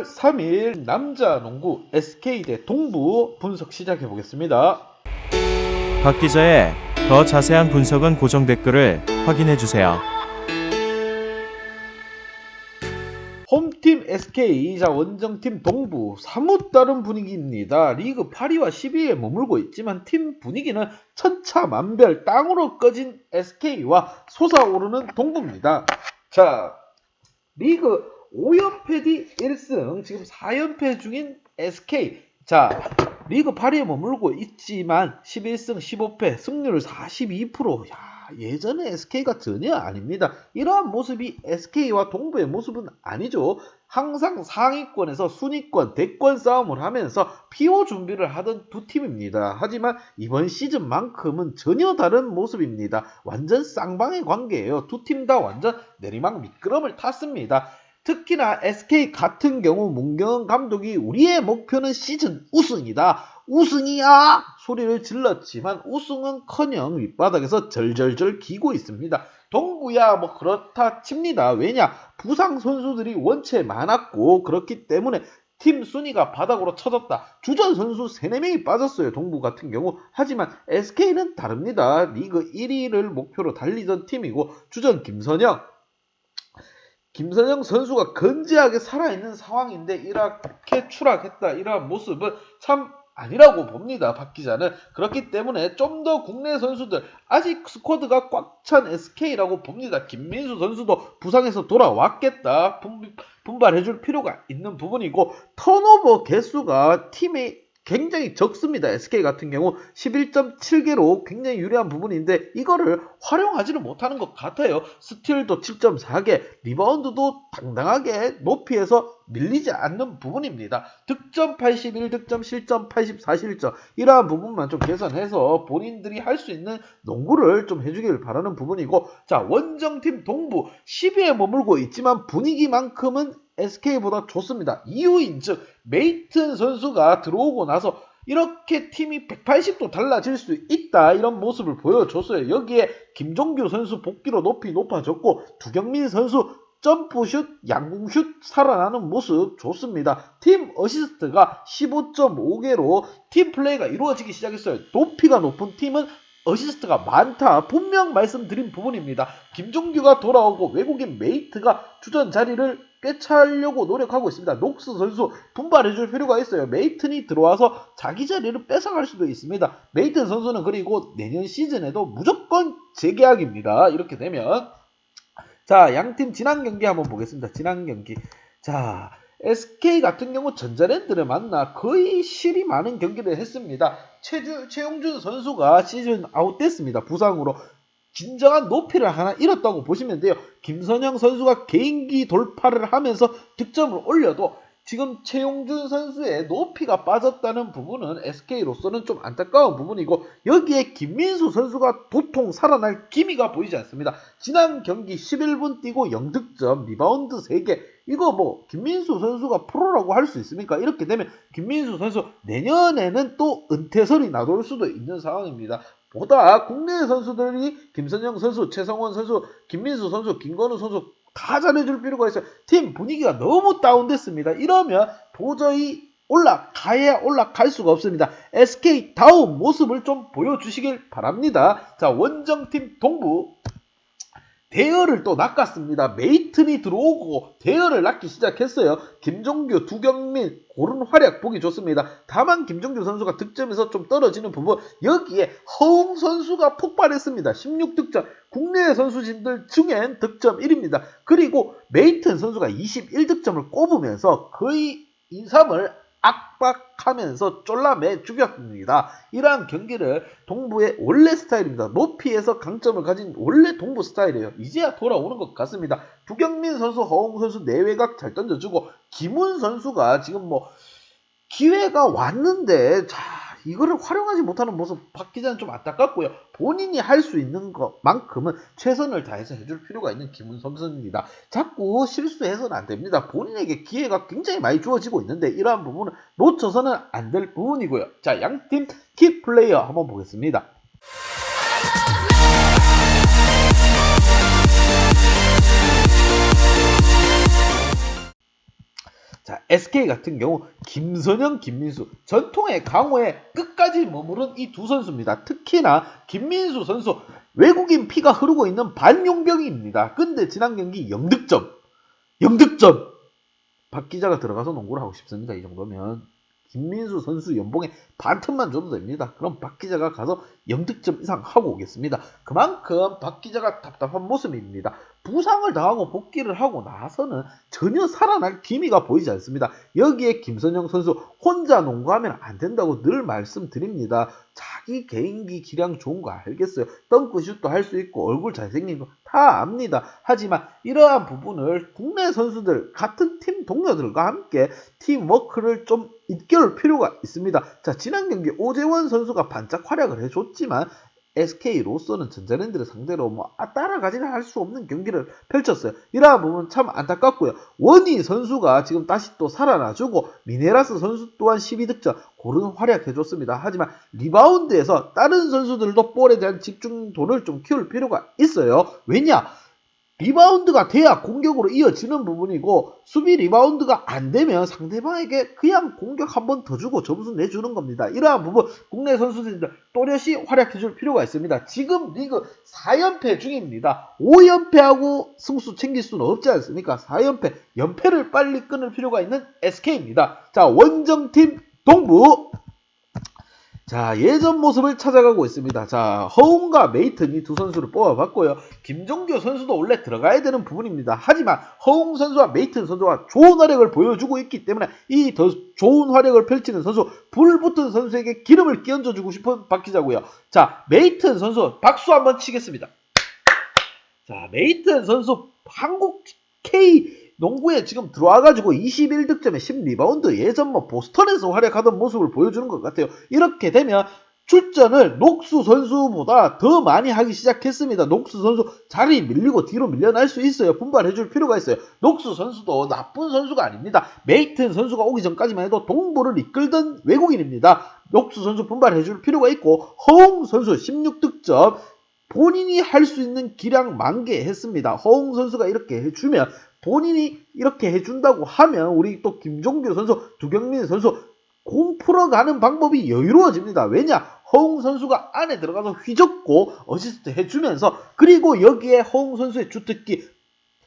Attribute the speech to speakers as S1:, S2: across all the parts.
S1: 1월 3일 남자 농구 SK 대 동부 분석 시작해 보겠습니다.
S2: 박 기자의 더 자세한 분석은 고정 댓글을 확인해 주세요.
S1: 홈팀 SK, 자 원정팀 동부 사뭇 다른 분위기입니다. 리그 8위와 10위에 머물고 있지만 팀 분위기는 천차만별 땅으로 꺼진 SK와 솟아오르는 동부입니다. 자 리그 5연패 뒤 1승 지금 4연패 중인 SK 자 리그 8위에 머물고 있지만 11승 15패 승률 42% 야, 예전의 SK가 전혀 아닙니다. 이러한 모습이 SK와 동부의 모습은 아니죠. 항상 상위권에서 순위권, 대권 싸움을 하면서 피오 준비를 하던 두 팀입니다. 하지만 이번 시즌만큼은 전혀 다른 모습입니다. 완전 쌍방의 관계예요. 두 팀 다 완전 내리막 미끄럼을 탔습니다. 특히나 SK 같은 경우 문경은 감독이 우리의 목표는 시즌 우승이다. 우승이야! 소리를 질렀지만 우승은커녕 윗바닥에서 절절절 기고 있습니다. 동부야 뭐 그렇다 칩니다. 왜냐? 부상 선수들이 원체 많았고 그렇기 때문에 팀 순위가 바닥으로 쳐졌다. 주전 선수 3, 4명이 빠졌어요. 동부 같은 경우. 하지만 SK는 다릅니다. 리그 1위를 목표로 달리던 팀이고 주전 김선영 김선영 선수가 건재하게 살아있는 상황인데 이렇게 추락했다 이러한 모습은 참 아니라고 봅니다. 박 기자는 그렇기 때문에 좀 더 국내 선수들 아직 스쿼드가 꽉 찬 SK라고 봅니다. 김민수 선수도 부상에서 돌아왔겠다. 분, 분발해줄 필요가 있는 부분이고 턴오버 개수가 팀의 굉장히 적습니다. SK 같은 경우 11.7개로 굉장히 유리한 부분인데 이거를 활용하지는 못하는 것 같아요. 스틸도 7.4개, 리바운드도 당당하게 높이에서 밀리지 않는 부분입니다. 득점 81, 득점 실점 84, 실점 이러한 부분만 좀 개선해서 본인들이 할 수 있는 농구를 좀 해주길 바라는 부분이고 자 원정팀 동부 10위에 머물고 있지만 분위기만큼은 SK보다 좋습니다. 이유인 즉 메이튼 선수가 들어오고 나서 이렇게 팀이 180도 달라질 수 있다 이런 모습을 보여줬어요. 여기에 김종규 선수 복귀로 높이 높아졌고 두경민 선수 점프슛, 양궁슛 살아나는 모습 좋습니다. 팀 어시스트가 15.5개로 팀 플레이가 이루어지기 시작했어요. 높이가 높은 팀은 어시스트가 많다. 분명 말씀드린 부분입니다. 김종규가 돌아오고 외국인 메이트가 주전 자리를 꿰차려고 노력하고 있습니다. 녹스 선수 분발해줄 필요가 있어요. 메이튼이 들어와서 자기 자리를 뺏어갈 수도 있습니다. 메이튼 선수는 그리고 내년 시즌에도 무조건 재계약입니다. 이렇게 되면 자 양팀 지난 경기 한번 보겠습니다. 지난 경기 자 SK 같은 경우 전자랜드를 만나 거의 실이 많은 경기를 했습니다. 최주, 최용준 선수가 시즌 아웃됐습니다. 부상으로. 진정한 높이를 하나 잃었다고 보시면 돼요. 김선영 선수가 개인기 돌파를 하면서 득점을 올려도 지금 최용준 선수의 높이가 빠졌다는 부분은 SK로서는 좀 안타까운 부분이고 여기에 김민수 선수가 도통 살아날 기미가 보이지 않습니다. 지난 경기 11분 뛰고 0득점, 리바운드 3개 이거 뭐 김민수 선수가 프로라고 할 수 있습니까? 이렇게 되면 김민수 선수 내년에는 또 은퇴설이 나돌 수도 있는 상황입니다. 보다 국내 선수들이 김선영 선수, 최성원 선수, 김민수 선수, 김건우 선수 다 잘해줄 필요가 있어요. 팀 분위기가 너무 다운됐습니다. 이러면 도저히 올라가야 올라갈 수가 없습니다. SK 다운 모습을 좀 보여주시길 바랍니다. 자, 원정팀 동부 대열을 또 낚았습니다. 메이튼이 들어오고 대열을 낚기 시작했어요. 김종규, 두경민 고른 활약 보기 좋습니다. 다만 김종규 선수가 득점에서 좀 떨어지는 부분 여기에 허웅 선수가 폭발했습니다. 16득점 국내 선수진들 중엔 득점 1입니다. 그리고 메이튼 선수가 21득점을 꼽으면서 거의 2, 3을 압박하면서 쫄라매 죽였습니다. 이러한 경기를 동부의 원래 스타일입니다. 높이에서 강점을 가진 원래 동부 스타일이에요. 이제야 돌아오는 것 같습니다. 두경민 선수, 허웅 선수 내외각 잘 던져주고 김훈 선수가 지금 뭐 기회가 왔는데 자 이거를 활용하지 못하는 모습 박 기자는 좀 안타깝고요. 본인이 할 수 있는 것만큼은 최선을 다해서 해줄 필요가 있는 김훈 선수입니다. 자꾸 실수해서는 안 됩니다. 본인에게 기회가 굉장히 많이 주어지고 있는데 이러한 부분은 놓쳐서는 안 될 부분이고요. 자, 양팀 키 플레이어 한번 보겠습니다. 자, SK 같은 경우 김선영, 김민수 전통의 강호에 끝까지 머무른 이 두 선수입니다. 특히나 김민수 선수 외국인 피가 흐르고 있는 반용병입니다. 근데 지난 경기 0득점, 0득점. 박 기자가 들어가서 농구를 하고 싶습니다. 이 정도면 김민수 선수 연봉의 반틈만 줘도 됩니다. 그럼 박 기자가 가서 0득점 이상 하고 오겠습니다. 그만큼 박 기자가 답답한 모습입니다. 부상을 당하고 복귀를 하고 나서는 전혀 살아날 기미가 보이지 않습니다. 여기에 김선영 선수 혼자 농구하면 안 된다고 늘 말씀드립니다. 자기 개인기 기량 좋은 거 알겠어요. 덩크슛도 할 수 있고 얼굴 잘생긴 거 다 압니다. 하지만 이러한 부분을 국내 선수들 같은 팀 동료들과 함께 팀워크를 좀 이끌 필요가 있습니다. 자 지난 경기 오재원 선수가 반짝 활약을 해줬지 만 SK로서는 전자랜드를 상대로 뭐 아, 따라가지는 할 수 없는 경기를 펼쳤어요. 이러한 부분 참 안타깝고요. 원희 선수가 지금 다시 또 살아나주고 미네라스 선수 또한 12득점 고른 활약해줬습니다. 하지만 리바운드에서 다른 선수들도 볼에 대한 집중도를 좀 키울 필요가 있어요. 왜냐? 리바운드가 돼야 공격으로 이어지는 부분이고 수비 리바운드가 안 되면 상대방에게 그냥 공격 한 번 더 주고 점수 내주는 겁니다. 이러한 부분 국내 선수들 또렷이 활약해줄 필요가 있습니다. 지금 리그 4연패 중입니다. 5연패하고 승수 챙길 수는 없지 않습니까? 4연패, 연패를 빨리 끊을 필요가 있는 SK입니다. 자, 원정팀 동부 자, 예전 모습을 찾아가고 있습니다. 자, 허웅과 메이튼 이 두 선수를 뽑아봤고요. 김종규 선수도 원래 들어가야 되는 부분입니다. 하지만 허웅 선수와 메이튼 선수가 좋은 활약을 보여주고 있기 때문에 이 더 좋은 활약을 펼치는 선수, 불붙은 선수에게 기름을 끼얹어주고 싶은 박기자고요. 자, 메이튼 선수 박수 한번 치겠습니다. 자, 메이튼 선수 한국 K 농구에 지금 들어와가지고 21득점에 10리바운드 예전 뭐 보스턴에서 활약하던 모습을 보여주는 것 같아요. 이렇게 되면 출전을 녹수 선수보다 더 많이 하기 시작했습니다. 녹수 선수 자리 밀리고 뒤로 밀려날 수 있어요. 분발해줄 필요가 있어요. 녹수 선수도 나쁜 선수가 아닙니다. 메이튼 선수가 오기 전까지만 해도 동부를 이끌던 외국인입니다. 녹수 선수 분발해줄 필요가 있고 허웅 선수 16득점 본인이 할 수 있는 기량 만개했습니다. 허웅 선수가 이렇게 해주면 본인이 이렇게 해준다고 하면 우리 또 김종규 선수, 두경민 선수 공 풀어가는 방법이 여유로워집니다. 왜냐? 허웅 선수가 안에 들어가서 휘젓고 어시스트 해주면서 그리고 여기에 허웅 선수의 주특기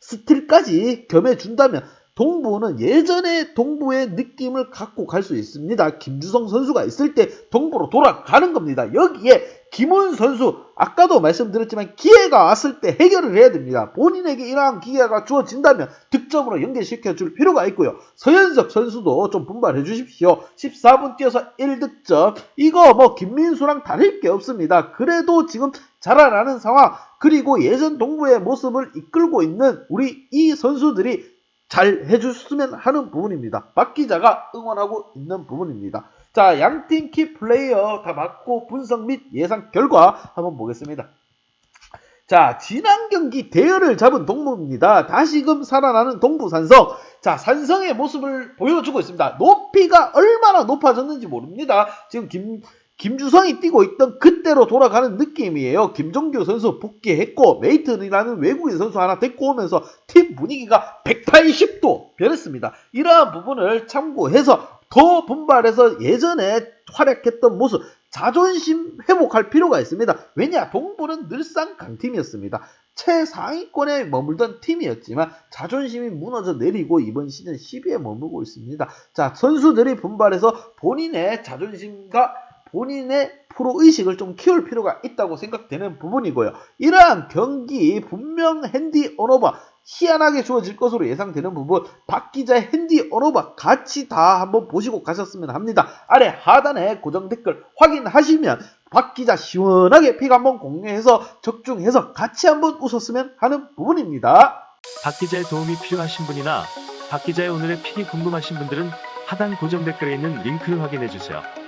S1: 스틸까지 겸해준다면 동부는 예전의 동부의 느낌을 갖고 갈 수 있습니다. 김주성 선수가 있을 때 동부로 돌아가는 겁니다. 여기에 김훈 선수 아까도 말씀드렸지만 기회가 왔을 때 해결을 해야 됩니다. 본인에게 이러한 기회가 주어진다면 득점으로 연결시켜 줄 필요가 있고요. 서현석 선수도 좀 분발해 주십시오. 14분 뛰어서 1득점. 이거 뭐 김민수랑 다를 게 없습니다. 그래도 지금 자라나는 상황 그리고 예전 동부의 모습을 이끌고 있는 우리 이 선수들이 잘 해줬으면 하는 부분입니다. 박 기자가 응원하고 있는 부분입니다. 자, 양팀 키 플레이어 다 맞고 분석 및 예상 결과 한번 보겠습니다. 자, 지난 경기 대열을 잡은 동부입니다. 다시금 살아나는 동부 산성. 자, 산성의 모습을 보여주고 있습니다. 높이가 얼마나 높아졌는지 모릅니다. 지금 김, 김주성이 뛰고 있던 그때로 돌아가는 느낌이에요. 김종규 선수 복귀했고 메이튼이라는 외국인 선수 하나 데리고 오면서 팀 분위기가 180도 변했습니다. 이러한 부분을 참고해서 더 분발해서 예전에 활약했던 모습 자존심 회복할 필요가 있습니다. 왜냐 동부는 늘상 강팀이었습니다. 최상위권에 머물던 팀이었지만 자존심이 무너져 내리고 이번 시즌 10위에 머물고 있습니다. 자 선수들이 분발해서 본인의 자존심과 본인의 프로 의식을 좀 키울 필요가 있다고 생각되는 부분이고요. 이러한 경기 분명 핸디 언어바 희한하게 주어질 것으로 예상되는 부분 박 기자의 핸디 언어바 같이 다 한번 보시고 가셨으면 합니다. 아래 하단에 고정 댓글 확인하시면 박 기자 시원하게 픽 한번 공유해서 적중해서 같이 한번 웃었으면 하는 부분입니다.
S3: 박 기자의 도움이 필요하신 분이나 박 기자의 오늘의 픽이 궁금하신 분들은 하단 고정 댓글에 있는 링크를 확인해 주세요.